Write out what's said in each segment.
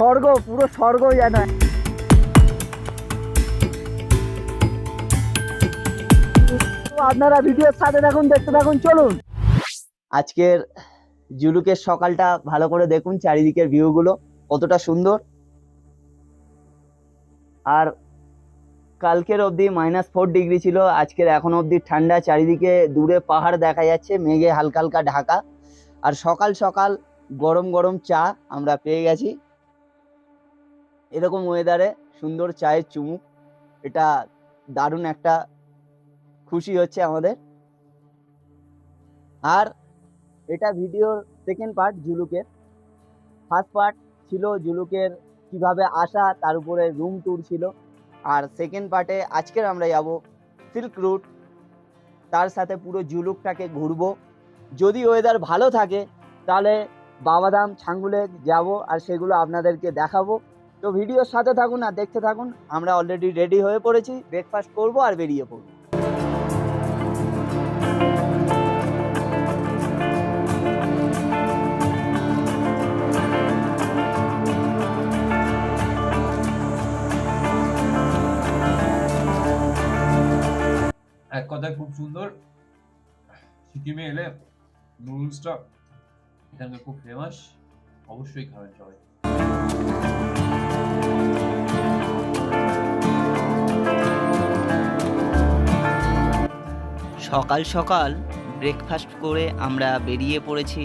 স্বর্গ, পুরো স্বর্গ যেন আপনারা ভিডিওর সাথে দেখুন দেখতে থাকুন, চলুন। আজকের জুলুকের সকালটা ভালো করে দেখুন, চারিদিকের ভিউগুলো কতটা সুন্দর। আর কালকের অবধি মাইনাস ফোর ডিগ্রি ছিল, আজকের এখন অবধি ঠান্ডা, চারিদিকে দূরে পাহাড় দেখা যাচ্ছে, মেঘে হালকা হালকা ঢাকা। আর সকাল সকাল গরম গরম চা আমরা পেয়ে গেছি। এরকম ওয়েদারে সুন্দর চায়ের চুমুক। এটা দারুণ একটা খুশি হচ্ছে আমাদের। আর এটা ভিডিওর সেকেন্ড পার্ট জুলুকের। ফার্স্ট পার্ট ছিল জুলুকের কীভাবে আসা, তার উপরে রুম ট্যুর ছিল। আর সেকেন্ড পার্টে আজকের আমরা যাব সিল্ক রুট তার সাথে পুরো জুলুকটাকে ঘুরবো। যদি ওয়েদার ভালো থাকে, তাহলে বাবাধাম, ছাঙ্গুলে যাব আর সেগুলো আপনাদেরকে দেখাবো। তো ভিডিওর সাথে থাকুন আর দেখতে থাকুন। আমরা অলরেডি রেডি হয়ে পড়েছি। ব্রেকফাস্ট করব আর বেরিয়ে পড়ব। এক কথায় খুব সুন্দর। সিকিমে এলে নুডলসটা এখানকার খুব ফেমাস অবশ্যই খাবেন সবাই। সকাল সকাল ব্রেকফাস্ট করে আমরা বেরিয়ে পড়েছি।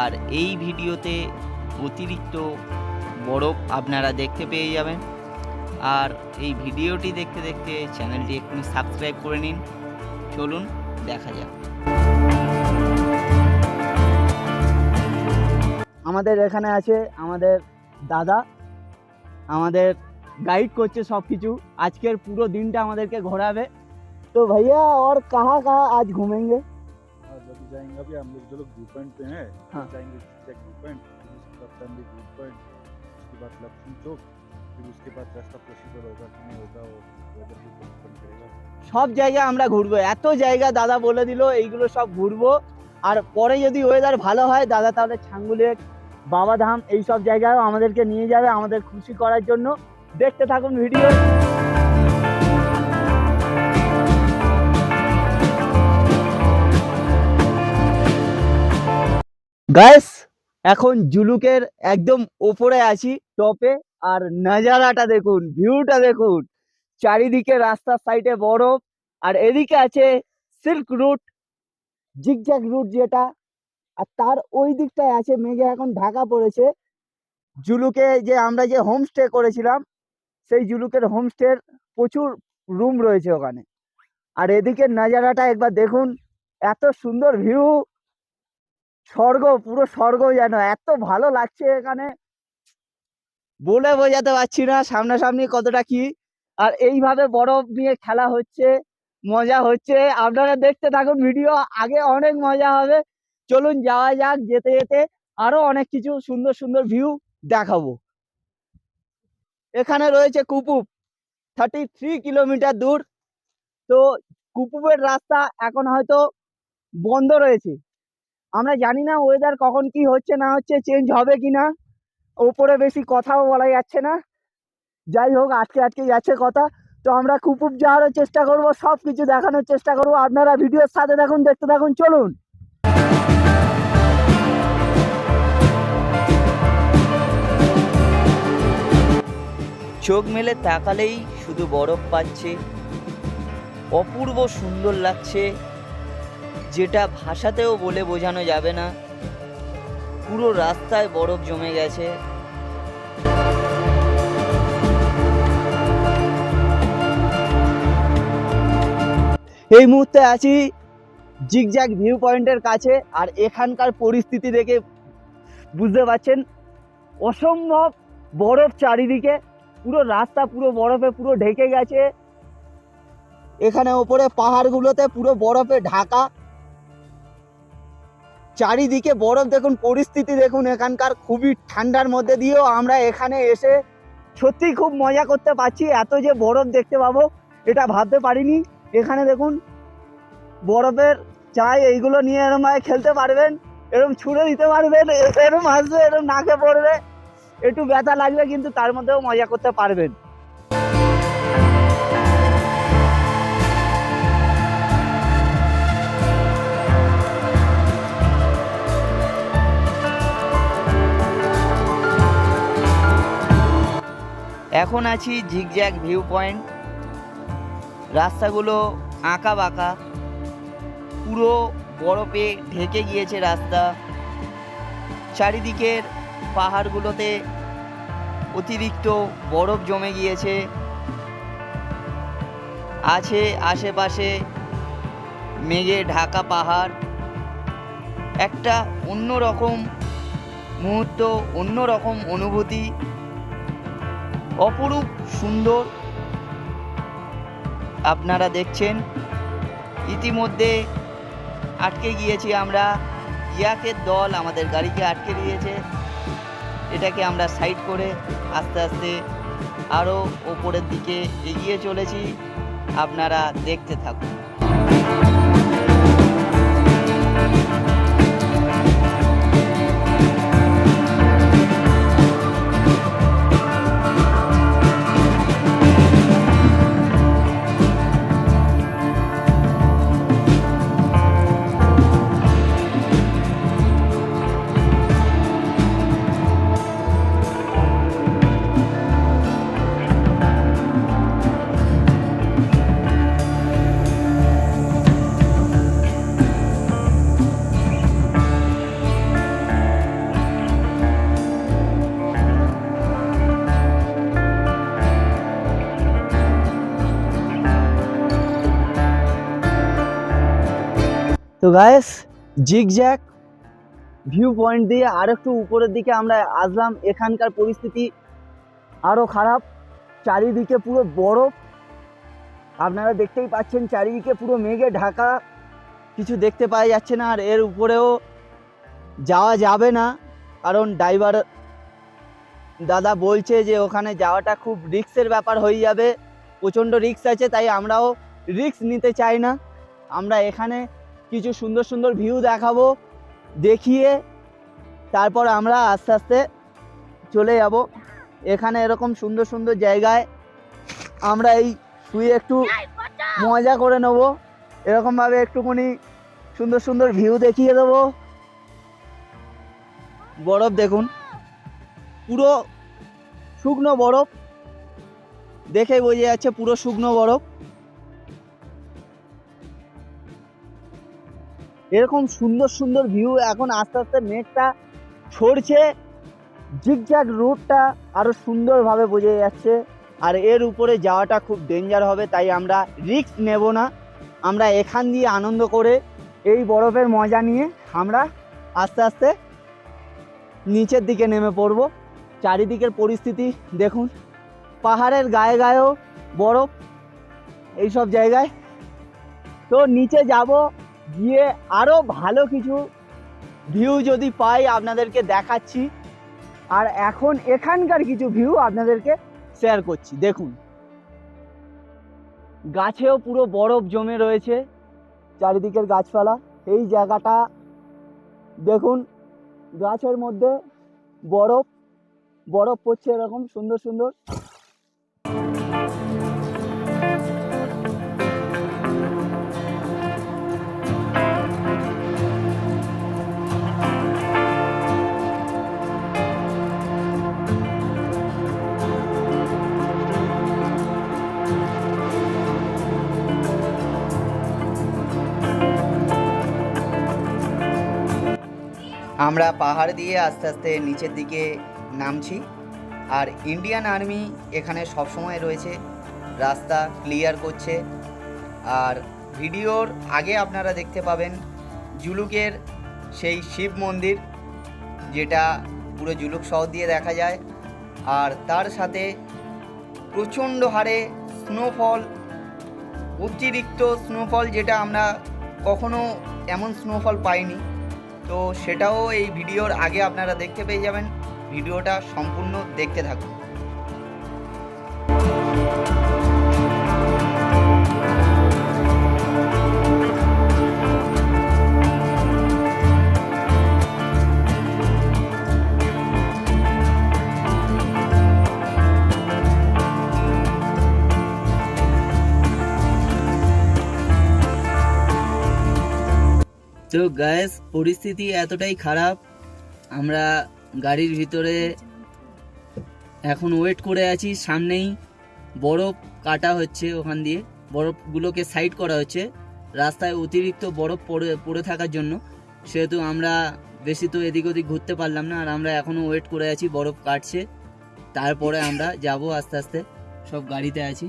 আর এই ভিডিওতে অতিরিক্ত বরফ আপনারা দেখতে পেয়ে যাবেন। আর এই ভিডিওটি দেখতে দেখতে চ্যানেলটি একটু সাবস্ক্রাইব করে নিন। চলুন, দেখা যাক। আমাদের এখানে আছে আমাদের দাদা। আমাদের গাইড করছে সব কিছু আজকের পুরো দিনটা আমাদেরকে ঘোরাবে। तो भैया और कहाँ कहाँ आज घूमेंगे हाँ, जब जाएंगे अभी हम लोग जो लोग व्यू पॉइंट पे हैं हाँ। जाएंगे चेक व्यू पॉइंट फिर उसके बाद फैमिली व्यू पॉइंट उसके बाद लक्ष्मण चौक फिर उसके बाद रास्ता प्रोसीजर होगा कि नहीं होगा वो वेदर भी डिपेंड करेगा সব জায়গা আমরা ঘুরবো এত জায়গা দাদা বলে দিল এইগুলো সব ঘুরবো আর পরে যদি ওয়েদার ভালো হয় দাদা তাহলে ছাঙ্গুলের বাবাধাম এই সব জায়গায় আমাদেরকে নিয়ে যাবে আমাদের খুশি করার জন্য দেখতে থাকুন ভিডিও গাইস এখন জুলুকের একদম ওপরে আছি টপে আর নাজারাটা দেখুন ভিউটা দেখুন। চারিদিকে রাস্তার সাইডে বরফ, আর এদিকে আছে সিল্ক রুট জিগজ্যাগ রুট যেটা। আর তার ওই দিকটায় আছে, মেঘে এখন ঢাকা পড়েছে। জুলুকে যে আমরা যে হোমস্টে করেছিলাম, সেই জুলুকের হোমস্টের প্রচুর রুম রয়েছে ওখানে। আর এদিকে নাজারাটা একবার দেখুন, এত সুন্দর ভিউ স্বর্গ, পুরো স্বর্গ যেন। এত ভালো লাগছে এখানে। বলে বোঝাতে পারছি না সামনাসামনি কতটা কি। আর এইভাবে বরফ নিয়ে খেলা হচ্ছে, মজা হচ্ছে। আপনারা দেখতে থাকুন ভিডিও, আগে অনেক মজা হবে। চলুন যাওয়া যাক, যেতে যেতে আরও অনেক কিছু সুন্দর সুন্দর ভিউ দেখাবো। এখানে রয়েছে কুপুপ থার্টি থ্রি কিলোমিটার দূর। তো কুপুপের রাস্তা এখন হয়তো বন্ধ রয়েছে। আমরা জানি না ওয়েদার কখন কি হচ্ছে, না হচ্ছে চেঞ্জ হবে কি না ওপরে বেশি কথাও বলা যাচ্ছে না। যাই হোক, আজকে আজকে যাচ্ছে কথা। তো আমরা কুপুপ যাওয়ার চেষ্টা করব সব কিছু দেখানোর চেষ্টা করব। আপনারা ভিডিওর সাথে দেখুন দেখতে থাকুন, চলুন। চোখ মেলে তাকালেই শুধু বরফ পাচ্ছে, অপূর্ব সুন্দর লাগছে। যেটা ভাষাতেও বলে বোঝানো যাবে না। পুরো রাস্তায় বরফ জমে গেছে। এই মুহূর্তে আছি জিগজ্যাগ ভিউ পয়েন্টের কাছে আর এখানকার পরিস্থিতি দেখে বুঝতে পারছেন, অসম্ভব বরফ চারিদিকে, পুরো রাস্তা পুরো বরফে পুরো ঢেকে গেছে। এখানে ওপরে পাহাড়গুলোতে পুরো বরফে ঢাকা। চারিদিকে বরফ দেখুন, পরিস্থিতি দেখুন, এখানকার খুবই ঠান্ডার মধ্যে দিয়েও আমরা এখানে এসে সত্যি খুব মজা করতে পারছি। এত যে বরফ দেখতে পাবো, এটা ভাবতে পারিনি। এখানে দেখুন, বরফের চাই, এইগুলো নিয়ে এরম ভাবে খেলতে পারবেন, এরম ছুঁড়ে দিতে পারবেন, এরম আসবে এরম নাকে পড়বে। একটু ব্যথা লাগবে, কিন্তু তার মধ্যেও মজা করতে পারবেন। এখন আছি ঝিকজ্যাক ভিউ পয়েন্ট রাস্তাগুলো আঁকা বাঁকা পুরো বরফে ঢেকে গিয়েছে রাস্তা। চারিদিকের পাহাড়গুলোতে অতিরিক্ত বরফ জমে গিয়েছে। আছে আশেপাশে মেঘে ঢাকা পাহাড়। একটা অন্যরকম মুহূর্ত, অন্যরকম অনুভূতি। অপরূপ, সুন্দর। আপনারা দেখছেন। ইতিমধ্যে আটকে গিয়েছি আমরা। ইয়াকের দল আমাদের গাড়িকে আটকে দিয়েছে। এটাকে আমরা সাইড করে আস্তে আস্তে আরও ওপরের দিকে এগিয়ে চলেছি। আপনারা দেখতে থাকুন। তো গায়েস জিগজ্যাক ভিউ পয়েন্ট দিয়ে আর একটু উপরের দিকে আমরা আসলাম। এখানকার পরিস্থিতি আরও খারাপ, চারিদিকে পুরো বরফ। আপনারা দেখতেই পাচ্ছেন চারিদিকে পুরো মেঘে ঢাকা, কিছু দেখতে পাওয়া যাচ্ছে না। আর এর উপরেও যাওয়া যাবে না, কারণ ড্রাইভার দাদা বলছে যে ওখানে যাওয়াটা খুব রিস্কের ব্যাপার হয়ে যাবে। প্রচণ্ড রিস্ক আছে, তাই আমরাও রিস্ক নিতে চাই না। আমরা এখানে কিছু সুন্দর সুন্দর ভিউ দেখাবো, দেখিয়ে তারপর আমরা আস্তে আস্তে চলে যাব। এখানে এরকম সুন্দর সুন্দর জায়গায় আমরা এই শুয়ে একটু মজা করে নেব। এরকমভাবে একটুখানি সুন্দর সুন্দর ভিউ দেখিয়ে দেবো। বরফ দেখুন, পুরো শুকনো বরফ। দেখে বোঝা যাচ্ছে পুরো শুকনো বরফ। এরকম সুন্দর সুন্দর ভিউ এখন আস্তে আস্তে মেঘটা ছড়ছে জিগজ্যাগ রুটটা আরও সুন্দরভাবে বোঝা যাচ্ছে। আর এর উপরে যাওয়াটা খুব ডেঞ্জার হবে, তাই আমরা রিস্ক নেব না। আমরা এখান দিয়ে আনন্দ করে এই বরফের মজা নিয়ে আমরা আস্তে আস্তে নিচের দিকে নেমে পড়ব। চারিদিকের পরিস্থিতি দেখুন, পাহাড়ের গায়ে গায়েও বরফ এইসব জায়গায়। তো নিচে যাব গিয়ে আরও ভালো কিছু ভিউ যদি পাই আপনাদেরকে দেখাচ্ছি। আর এখন এখানকার কিছু ভিউ আপনাদেরকে শেয়ার করছি। দেখুন। গাছেও পুরো বরফ জমে রয়েছে চারিদিকের গাছপালা। এই জায়গাটা দেখুন, গাছের মধ্যে বরফ বরফ পড়ছে এরকম সুন্দর সুন্দর। আমরা পাহাড় দিয়ে আস্তে আস্তে নিচের দিকে নামছি। আর ইন্ডিয়ান আর্মি এখানে সবসময় রয়েছে, রাস্তা ক্লিয়ার করছে। আর ভিডিওর আগে আপনারা দেখতে পাবেন জুলুকের সেই শিব মন্দির, যেটা পুরো জুলুক শহর দিয়ে দেখা যায়। আর তার সাথে প্রচণ্ড হারে স্নোফল অতিরিক্ত স্নোফল যেটা আমরা কখনো এমন স্নোফল পাইনি। তো সেটাও এই ভিডিওর আগে আপনারা দেখতে পেয়ে যাবেন। ভিডিওটা সম্পূর্ণ দেখতে থাকুন। গ্যাস পরিস্থিতি এতটাই খারাপ। আমরা গাড়ির ভিতরে এখন ওয়েট করে আছি, সামনেই বরফ কাটা হচ্ছে ওখান দিয়ে। বরফগুলোকে সাইড করা হচ্ছে, রাস্তায় অতিরিক্ত বরফ পড়ে পড়ে থাকার জন্য। সেহেতু আমরা বেশি তো এদিক ওদিক ঘুরতে পারলাম না, আর আমরা এখনও ওয়েট করে আছি, বরফ কাটছে। তারপরে আমরা যাব আস্তে আস্তে, সব গাড়িতে আছি।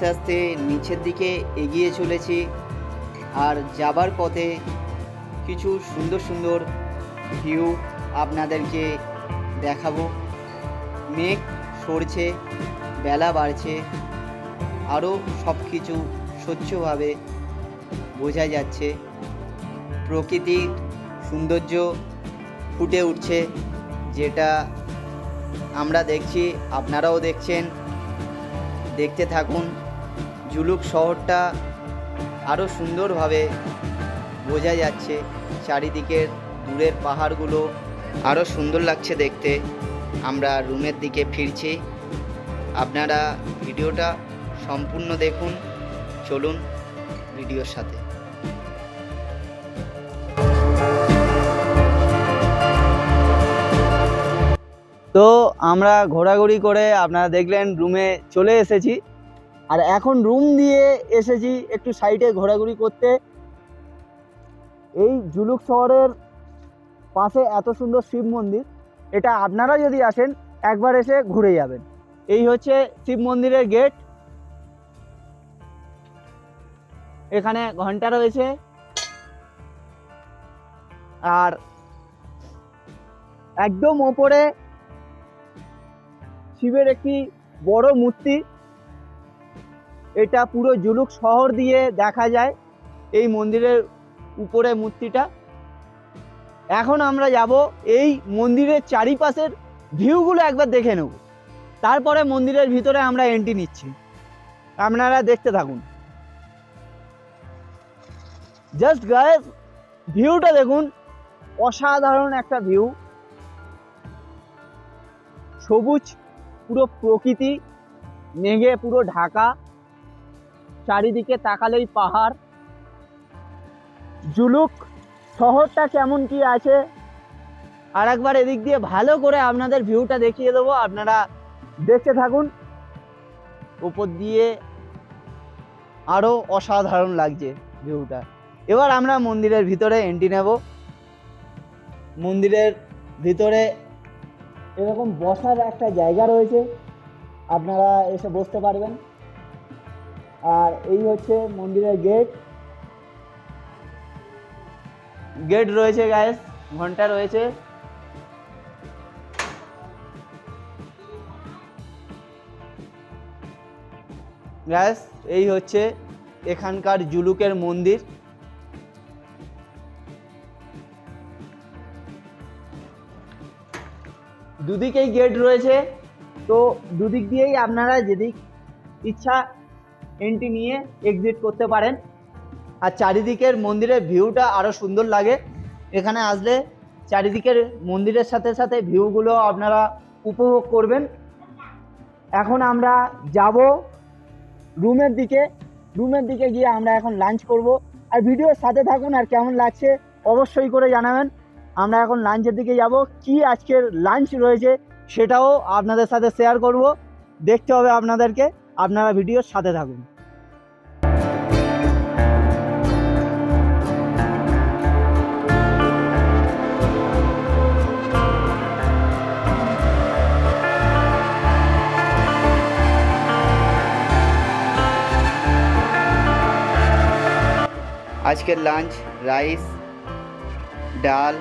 আস্তে আস্তে নিচের দিকে এগিয়ে চলেছি আর যাবার পথে কিছু সুন্দর সুন্দর ভিউ আপনাদেরকে দেখাবো। মেঘ সরছে, বেলা বাড়ছে আরও সব কিছু স্বচ্ছভাবে বোঝা যাচ্ছে। প্রকৃতির সৌন্দর্য ফুটে উঠছে, যেটা আমরা দেখছি, আপনারাও দেখছেন। দেখতে থাকুন। জুলুক শহরটা আরও সুন্দরভাবে বোঝা যাচ্ছে। চারিদিকের দূরের পাহাড়গুলো আরও সুন্দর লাগছে দেখতে। আমরা রুমের দিকে ফিরছি। আপনারা ভিডিওটা সম্পূর্ণ দেখুন। চলুন ভিডিওর সাথে। তো আমরা ঘোরাঘুরি করে আপনারা দেখলেন রুমে চলে এসেছি। আর এখন রুম দিয়ে এসেছি একটু সাইডে ঘোরাঘুরি করতে। এই জুলুক শহরের পাশে এত সুন্দর শিব মন্দির, এটা আপনারা যদি আসেন, একবার এসে ঘুরে যাবেন। এই হচ্ছে শিব মন্দিরের গেট এখানে ঘণ্টা রয়েছে। আর একদম ওপরে শিবের একটি বড় মূর্তি। এটা পুরো জুলুক শহর দিয়ে দেখা যায় এই মন্দিরের উপরে মূর্তিটা। এখন আমরা যাব এই মন্দিরের চারিপাশের ভিউগুলো একবার দেখে নেব। তারপরে মন্দিরের ভিতরে আমরা এন্ট্রি নিচ্ছি। আপনারা দেখতে থাকুন। জাস্ট গায়েস ভিউটা দেখুন। অসাধারণ একটা ভিউ সবুজ, পুরো প্রকৃতি, মেঘে পুরো ঢাকা। চারিদিকে তাকালেই পাহাড়। জুলুক, শহরটা কেমন কি আছে? আর একবার এদিক দিয়ে ভালো করে আপনাদের ভিউটা দেখিয়ে দেবো, আপনারা দেখতে থাকুন। উপর দিয়ে আরও অসাধারণ লাগছে ভিউটা এবার আমরা মন্দিরের ভিতরে এন্ট্রি নেব। মন্দিরের ভিতরে এরকম বসার একটা জায়গা রয়েছে, আপনারা এসে বসতে পারবেন। আর এই হচ্ছে মন্দিরের গেট গেট রয়েছে গ্যাস ঘণ্টা রয়েছে। গ্যাস এই হচ্ছে এখানকার জুলুকের মন্দির। দুদিকেই গেট রয়েছে। তো দুদিক দিয়েই আপনারা যেদিক ইচ্ছা এন্ট্রি নিয়ে এক্সিট করতে পারেন। আর চারিদিকের মন্দিরের ভিউটা আরও সুন্দর লাগে। এখানে আসলে চারিদিকের মন্দিরের সাথে সাথে ভিউগুলো আপনারা উপভোগ করবেন। এখন আমরা যাব রুমের দিকে। রুমের দিকে গিয়ে আমরা এখন লাঞ্চ করব। আর ভিডিওর সাথে থাকুন আর কেমন লাগছে অবশ্যই করে জানাবেন। আমরা এখন লাঞ্চের দিকে যাব। কি আজকের লাঞ্চ রয়েছে সেটাও আপনাদের সাথে শেয়ার করব। দেখতে হবে আপনাদেরকে। আপনারা ভিডিওর সাথে থাকুন। আজকের লাঞ্চ রাইস ডাল,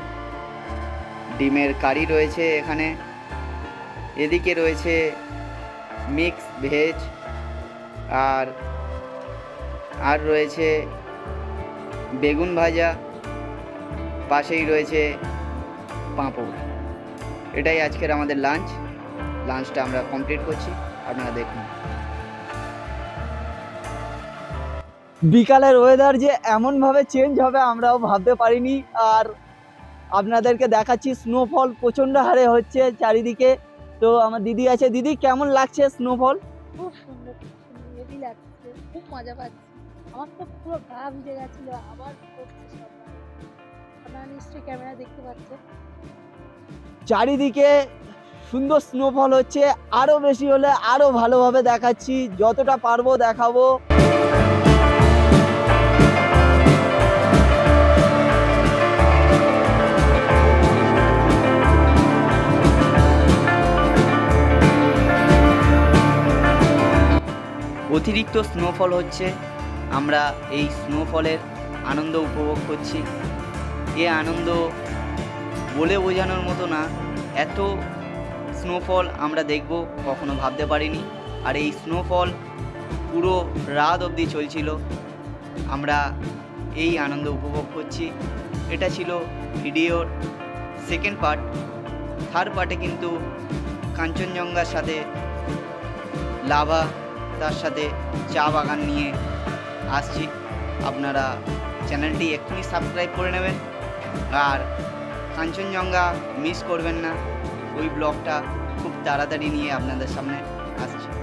ডিমের কারি রয়েছে এখানে। এদিকে রয়েছে মিক্স ভেজ আর আর রয়েছে বেগুন ভাজা পাশেই রয়েছে পাঁপড়। এটাই আজকের আমাদের লাঞ্চ লাঞ্চটা আমরা কমপ্লিট করছি। আপনারা দেখুন। বিকালের ওয়েদার যে এমনভাবে চেঞ্জ হবে আমরাও ভাবতে পারিনি। আর আপনাদেরকে দেখাচ্ছি স্নোফল প্রচণ্ড হারে হচ্ছে চারিদিকে। তো আমার দিদি আছে। দিদি কেমন লাগছে স্নোফল খুব সুন্দর। লাগছে খুব মজা পাচ্ছি। আমার তো পুরো গা ভিজে গেছিল, আবার করছে সব। আপনারা নিশ্চয়ই ক্যামেরা দেখতে পাচ্ছেন। চারিদিকে সুন্দর স্নোফল হচ্ছে, আরও বেশি হলে আরও ভালোভাবে দেখাচ্ছি, যতটা পারব দেখাবো। অতিরিক্ত স্নোফল হচ্ছে। আমরা এই স্নোফলের আনন্দ উপভোগ করছি। এ আনন্দ বলে বোঝানোর মতো না, এত স্নোফল আমরা দেখব কখনো ভাবতে পারিনি। আর এই স্নোফল পুরো রাত অবধি চলছিল। আমরা এই আনন্দ উপভোগ করছি। এটা ছিল ভিডিওর সেকেন্ড পার্ট থার্ড পার্টে কিন্তু কাঞ্চনজঙ্ঘার সাথে লাভা তার সাথে চা বাগান নিয়ে আসছি। আপনারা চ্যানেলটি এক্ষুনি সাবস্ক্রাইব করে নেবেন। আর কাঞ্চনজঙ্ঘা মিস করবেন না। ওই ব্লগটা খুব তাড়াতাড়ি নিয়ে আপনাদের সামনে আসছে।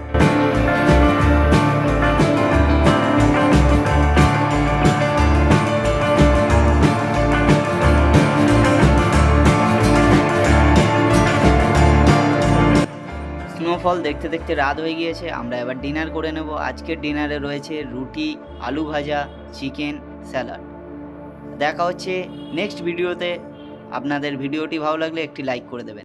স্নোফল দেখতে দেখতে রাত হয়ে গিয়েছে। আমরা এবার ডিনার করে নেব। আজকের ডিনারে রয়েছে রুটি, আলু ভাজা চিকেন স্যালাড দেখা হচ্ছে নেক্সট ভিডিওতে আপনাদের ভিডিওটি ভালো লাগলে একটি লাইক করে দেবেন।